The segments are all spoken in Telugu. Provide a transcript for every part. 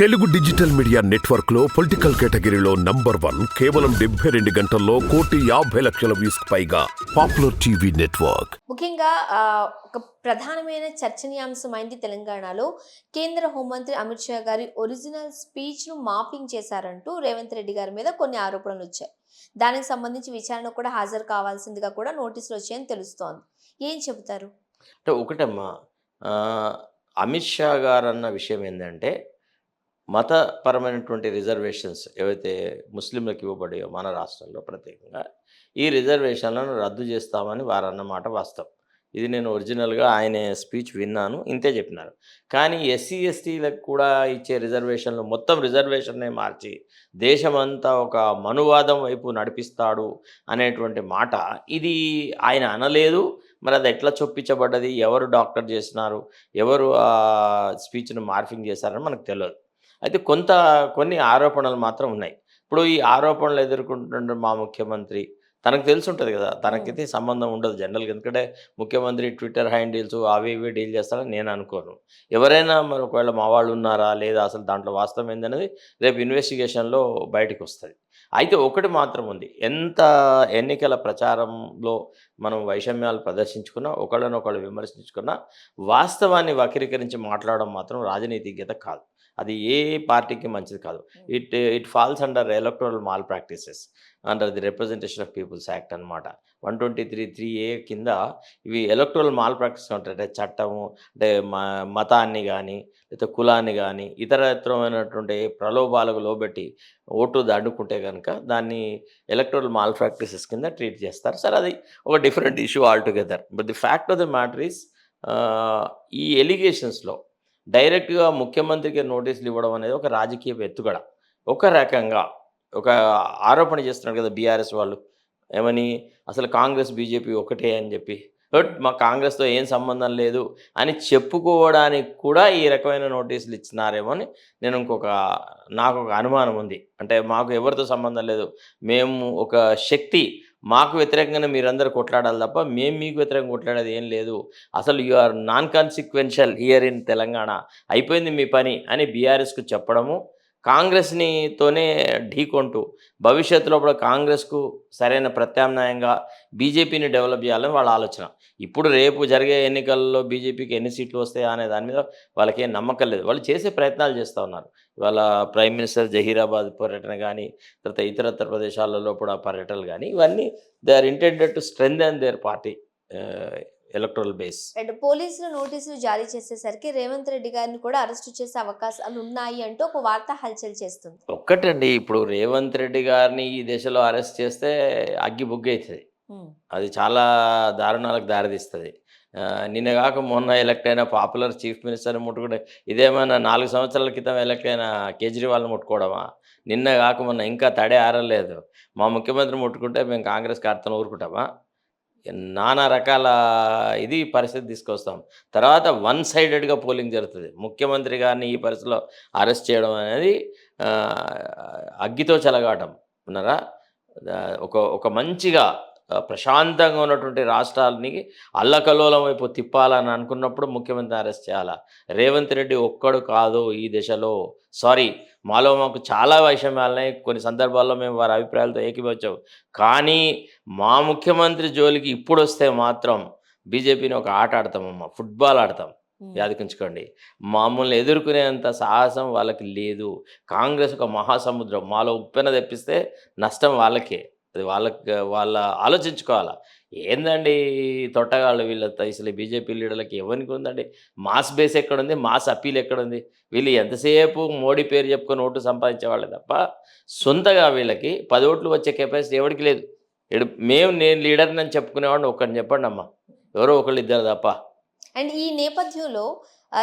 తెలుగు డిజిటల్ మీడియా నెట్వర్క్లో పొలిటికల్ కేటగిరీలో నంబర్ వన్ కేవలం డెబ్బై రెండు గంటల్లో కోటి యాభై లక్షల వ్యూస్ పైగా పాపులర్ టీవీ నెట్వర్క్. ముఖ్యంగా ఒక ప్రధానమైన చర్చనీయాంశమైంది తెలంగాణలో. కేంద్ర హోంమంత్రి అమిత్ షా గారి ఒరిజినల్ స్పీచ్ను మాఫింగ్ చేశారంటూ రేవంత్ రెడ్డి గారి మీద కొన్ని ఆరోపణలు వచ్చాయి. దానికి సంబంధించి విచారణ కూడా హాజరు కావాల్సిందిగా కూడా నోటీసులు వచ్చాయని తెలుస్తోంది. ఏం చెబుతారు? అంటే ఒకటమ్మా అమిత్ షా గారు అన్న విషయం ఏంటంటే మతపరమైనటువంటి రిజర్వేషన్స్ ఏవైతే ముస్లింలకు ఇవ్వబడాయో మన రాష్ట్రంలో ప్రత్యేకంగా ఈ రిజర్వేషన్లను రద్దు చేస్తామని వారు అన్నమాట వాస్తవం. ఇది నేను ఒరిజినల్గా ఆయన స్పీచ్ విన్నాను ఇంతే చెప్పినారు. కానీ ఎస్సీ ఎస్టీలకు కూడా ఇచ్చే రిజర్వేషన్లు మొత్తం రిజర్వేషన్నే మార్చి దేశమంతా ఒక మనువాదం వైపు నడిపిస్తాడు అనేటువంటి మాట ఇది ఆయన అనలేదు. మరి అది ఎట్లా చొప్పించబడ్డది? ఎవరు డాక్టర్ చేసినారు? ఎవరు ఆ స్పీచ్ను మార్ఫింగ్ చేశారని మనకు తెలియదు. అయితే కొంత కొన్ని ఆరోపణలు మాత్రం ఉన్నాయి. ఇప్పుడు ఈ ఆరోపణలు ఎదుర్కొంటున్న మా ముఖ్యమంత్రి తనకు తెలిసి ఉంటుంది కదా తనకైతే సంబంధం ఉండదు జనరల్గా. ఎందుకంటే ముఖ్యమంత్రి ట్విట్టర్ హ్యాండిల్స్ అవి ఇవి డీల్ చేస్తారని నేను అనుకోను. ఎవరైనా మరి ఒకవేళ మా వాళ్ళు ఉన్నారా లేదా అసలు దాంట్లో వాస్తవం ఏందనేది రేపు ఇన్వెస్టిగేషన్లో బయటకు వస్తుంది అయితే ఒకటి మాత్రం ఉంది. ఎంత ఎన్నికల ప్రచారంలో మనం వైషమ్యాలు ప్రదర్శించుకున్నా ఒకళ్ళనొకళ్ళు విమర్శించుకున్నా వాస్తవాన్ని వక్రీకరించి మాట్లాడడం మాత్రం రాజనీతిజ్ఞత కాదు. అది ఏ పార్టీకి మంచిది కాదు. It it falls under electoral malpractices. Under the representation of peoples act అనమాట one twenty three three A కింద ఇవి ఎలక్ట్రల్ మాల్ ప్రాక్టీస్ ఉంటాయి అంటే చట్టము అంటే మ మతాన్ని కానీ లేదా కులాన్ని కానీ ఇతరత్రమైనటువంటి ప్రలోభాలకు లోబెట్టి ఓటు దాడుకుంటే కనుక దాన్ని ఎలక్ట్రల్ మాల్ ప్రాక్టీసెస్ కింద ట్రీట్ చేస్తారు. సార్ అది ఒక different issue altogether but the fact of the matter is ఈ ఎలిగేషన్స్లో డైరెక్ట్గా ముఖ్యమంత్రికి నోటీసులు ఇవ్వడం అనేది ఒక రాజకీయ ఎత్తుగడ. ఒక రకంగా ఒక ఆరోపణ చేస్తున్నారు కదా బీఆర్ఎస్ వాళ్ళు. ఏమని? అసలు కాంగ్రెస్ బీజేపీ ఒకటే అని చెప్పి. బట్ మా కాంగ్రెస్తో ఏం సంబంధం లేదు అని చెప్పుకోవడానికి కూడా ఈ రకమైన నోటీసులు ఇచ్చినారేమో అని నేను ఇంకొక నాకు ఒక అనుమానం ఉంది. అంటే మాకు ఎవరితో సంబంధం లేదు. మేము ఒక శక్తి. మాకు వ్యతిరేకంగానే మీరందరూ కొట్లాడాలి తప్ప మేము మీకు వ్యతిరేకంగా కొట్లాడేది ఏం లేదు. అసలు you are non consequential here in Telangana. అయిపోయింది మీ పని అని బీఆర్ఎస్కు చెప్పడము. కాంగ్రెస్ని తోనే ఢీకొంటూ భవిష్యత్తులో కూడా కాంగ్రెస్కు సరైన ప్రత్యామ్నాయంగా బీజేపీని డెవలప్ చేయాలని వాళ్ళ ఆలోచన. ఇప్పుడు రేపు జరిగే ఎన్నికల్లో బీజేపీకి ఎన్ని సీట్లు వస్తాయా అనే దాని మీద వాళ్ళకి ఏం నమ్మకం లేదు. వాళ్ళు చేసే ప్రయత్నాలు చేస్తూ ఉన్నారు. ఇవాళ ప్రైమ్ మినిస్టర్ జహీరాబాద్ పర్యటన కానీ తర్వాత ఇతరత్ర ప్రదేశాలలో కూడా పర్యటనలు కానీ ఇవన్నీ they are intended to strength and their party. Electoral base. And పోలీసులు నోటీసులు జారీ చేసేసరికి రేవంత్ రెడ్డి గారిని కూడా అరెస్టు చేసే అవకాశాలు ఉన్నాయి అంటూ ఒక వార్త హల్చల్ చేస్తుంది. ఒక్కటండి ఇప్పుడు రేవంత్ రెడ్డి గారిని ఈ దేశంలో అరెస్ట్ చేస్తే అగ్గి బుగ్గి అవుతుంది ఉమ్, అది చాలా దారుణాలకు దారితీస్తుంది. ఆ, నిన్న కాక మొన్న ఎలక్ట్ అయిన పాపులర్ చీఫ్ మినిస్టర్ని ముట్టుకుంటే ఇదేమైనా నాలుగు సంవత్సరాల క్రితం ఎలక్ట్ అయిన కేజ్రీవాల్ని ముట్టుకోవడమా? నిన్న కాక మొన్న ఇంకా తడే ఆరలేదు. మా ముఖ్యమంత్రి ముట్టుకుంటే మేము కాంగ్రెస్ కార్తను ఊరుకుంటామా? నానా రకాల ఇది పరిస్థితి తీసుకొస్తాం. తర్వాత వన్ సైడెడ్గా పోలింగ్ జరుగుతుంది. ముఖ్యమంత్రి గారిని ఈ పరిస్థితిలో అరెస్ట్ చేయడం అనేది అగ్గితో చెలగాటం. ఉన్నారా? ఒక ఒక మంచిగా ప్రశాంతంగా ఉన్నటువంటి రాష్ట్రాలని అల్లకల్లోలం వైపు తిప్పాలని అనుకున్నప్పుడు ముఖ్యమంత్రిని అరెస్ట్ చేయాలా? రేవంత్ రెడ్డి ఒక్కడు కాదు ఈ దశలో. సారీ మాలో మాకు చాలా వైషమ్యాలున్నాయి. కొన్ని సందర్భాల్లో మేము వారి అభిప్రాయాలతో ఏకీభవించాం. కానీ మా ముఖ్యమంత్రి జోలికి ఇప్పుడు వస్తే మాత్రం బీజేపీని ఒక ఆట ఆడతామమ్మా. ఫుట్బాల్ ఆడతాం. ఉమ్. యాదకించుకోండి. మామూలు ఎదుర్కొనేంత సాహసం వాళ్ళకి లేదు. కాంగ్రెస్ ఒక మహాసముద్రం. మాలో ఉప్పెన తెప్పిస్తే నష్టం వాళ్ళకే. అది వాళ్ళకి వాళ్ళ ఆలోచించుకోవాలా? ఏందండి తొట్టగాళ్ళు వీళ్ళ అసలు బీజేపీ లీడర్లకి ఎవరికి ఉందండి? మాస్ బేస్ ఎక్కడుంది? మాస్ అప్పీల్ ఎక్కడుంది? వీళ్ళు ఎంతసేపు మోడీ పేరు చెప్పుకొని ఓటు సంపాదించే వాళ్ళే తప్ప సొంతగా వీళ్ళకి పది ఓట్లు వచ్చే కెపాసిటీ ఎవరికి లేదు. మేము నేను లీడర్ని అని చెప్పుకునేవాడిని ఒకరిని చెప్పండి అమ్మా ఎవరో ఒకళ్ళు ఇద్దరు తప్ప. అండ్ ఈ నేపథ్యంలో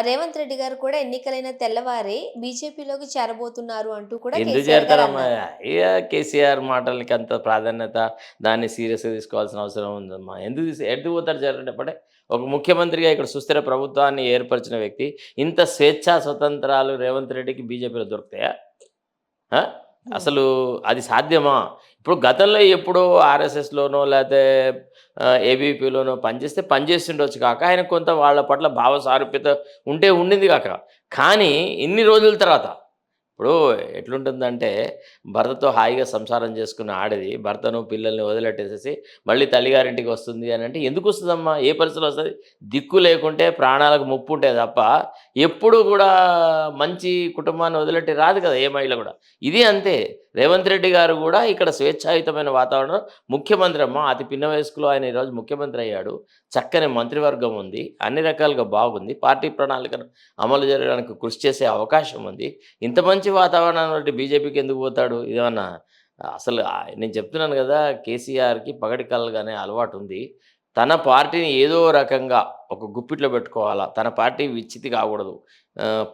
రేవంత్ రెడ్డి గారు కూడా ఎన్నికలైన తెల్లవారే బీజేపీలోకి చేరబోతున్నారు అంటూ కూడా ఎందుకు చేరతారమ్మా? కేసీఆర్ మాటలకి అంత ప్రాధాన్యత దాన్ని సీరియస్గా తీసుకోవాల్సిన అవసరం ఉందమ్మా? ఎందుకు ఎందుకు పోతారు చేరంటే ఒక ముఖ్యమంత్రిగా ఇక్కడ సుస్థిర ప్రభుత్వాన్ని ఏర్పరిచిన వ్యక్తి ఇంత స్వేచ్ఛా స్వతంత్రాలు రేవంత్ రెడ్డికి బీజేపీలో దొరుకుతాయా? అసలు అది సాధ్యమా? ఇప్పుడు గతంలో ఎప్పుడో ఆర్ఎస్ఎస్లోనో లేకపోతే ఏబీపీలోనో పనిచేస్తే పనిచేస్తుండొచ్చు కాక ఆయన కొంత వాళ్ళ పట్ల భావ సారూప్యత ఉంటే ఉండింది కాక. కానీ ఇన్ని రోజుల తర్వాత ఇప్పుడు ఎట్లుంటుందంటే భర్తతో హాయిగా సంసారం చేసుకున్న ఆడది భర్తను పిల్లల్ని వదిలెట్టేసేసి మళ్ళీ తల్లిగారింటికి వస్తుంది అని అంటే ఎందుకు వస్తుందమ్మా? ఏ పరిస్థితులు వస్తుంది? దిక్కు లేకుంటే ప్రాణాలకు ముప్పు ఉంటే తప్ప ఎప్పుడు కూడా మంచి కుటుంబాన్ని వదిలెట్టి రాదు కదా ఏ మహిళ కూడా. ఇది అంతే. రేవంత్ రెడ్డి గారు కూడా ఇక్కడ స్వేచ్ఛాయుతమైన వాతావరణం. ముఖ్యమంత్రి అమ్మ అతి పిన్న వయస్కులో ఆయన ఈరోజు ముఖ్యమంత్రి అయ్యాడు. చక్కని మంత్రివర్గం ఉంది. అన్ని రకాలుగా బాగుంది. పార్టీ ప్రణాళికను అమలు జరగడానికి కృషి చేసే అవకాశం ఉంది. ఇంత మంచి వాతావరణం బట్టి బీజేపీకి ఎందుకు పోతాడు? ఇదేమన్నా అసలు నేను చెప్తున్నాను కదా కేసీఆర్కి పగటి కలగానే అలవాటు ఉంది. తన పార్టీని ఏదో రకంగా ఒక గుప్పిట్లో పెట్టుకోవాలా? తన పార్టీ విచ్చితి కాకూడదు.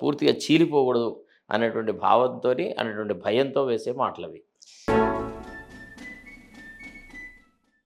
పూర్తిగా చీలిపోకూడదు అనేటువంటి భావంతో అనేటువంటి భయంతో వేసే మాటలవి.